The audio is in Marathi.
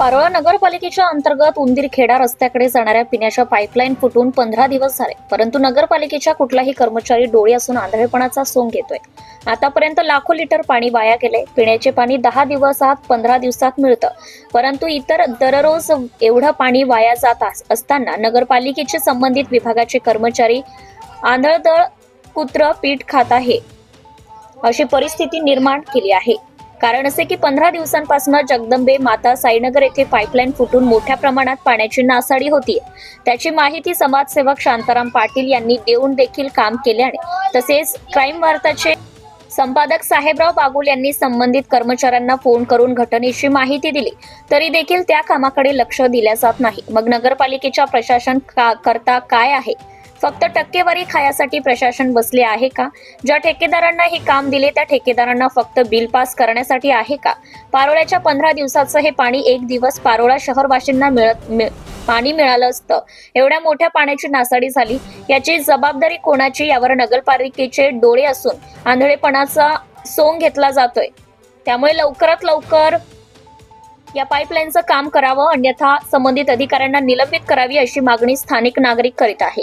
पारोळा नगरपालिकेच्या अंतर्गत उंदीरखेडा रस्त्याकडे जाणाऱ्या पिण्याच्या पाईपलाईन फुटून पंधरा दिवस झाले. परंतु नगरपालिकेच्या कुठलाही कर्मचारी डोळे असून आंधळेपणाचा सोंग घेतोय आतापर्यंत लाखो लिटर पाणी वाया गेले. पिण्याचे पाणी दहा दिवसात पंधरा दिवसात मिळतं. परंतु इतर दररोज एवढं पाणी वाया जात असताना नगरपालिकेचे संबंधित विभागाचे कर्मचारी आंधळदळ कुत्र पीठ खात आहे. अशी परिस्थिती निर्माण केली आहे. कारण असे की पंधरा दिवसांपासून जगदंबे माता साईनगर येथे पाईपलाईन फुटून मोठ्या प्रमाणात पाण्याची नासाडी होती. त्याची माहिती समाजसेवक शांताराम पाटील यांनी देऊन देखील काम केल्याने तसेच क्राईम वार्ताचे संपादक साहेबराव बागुल यांनी संबंधित कर्मचाऱ्यांना फोन करून घटनेची माहिती दिली. तरी देखील त्या कामाकडे लक्ष दिल्या जात नाही. मग नगरपालिकेच्या प्रशासन का करता काय आहे? फक्त टक्केवारी खायासाठी प्रशासन बसले आहे का? ज्या ठेकेदारांना हे काम दिले त्या ठेकेदारांना फक्त बिल पास करण्यासाठी आहे का? पारोळ्याच्या पंधरा दिवसाचं हे पाणी एक दिवस पारोळा शहरवासींना मिळत मिळ- पाणी मिळालं असतं. एवढ्या मोठ्या पाण्याची नासाडी झाली. याची जबाबदारी कोणाची? यावर नगरपालिकेचे डोळे असून आंधळेपणाचा सोंग घेतला जातोय. त्यामुळे लवकरात लवकर या पाईपलाईनचं काम करावं अन्यथा संबंधित अधिकाऱ्यांना निलंबित करावी अशी मागणी स्थानिक नागरिक करीत आहे.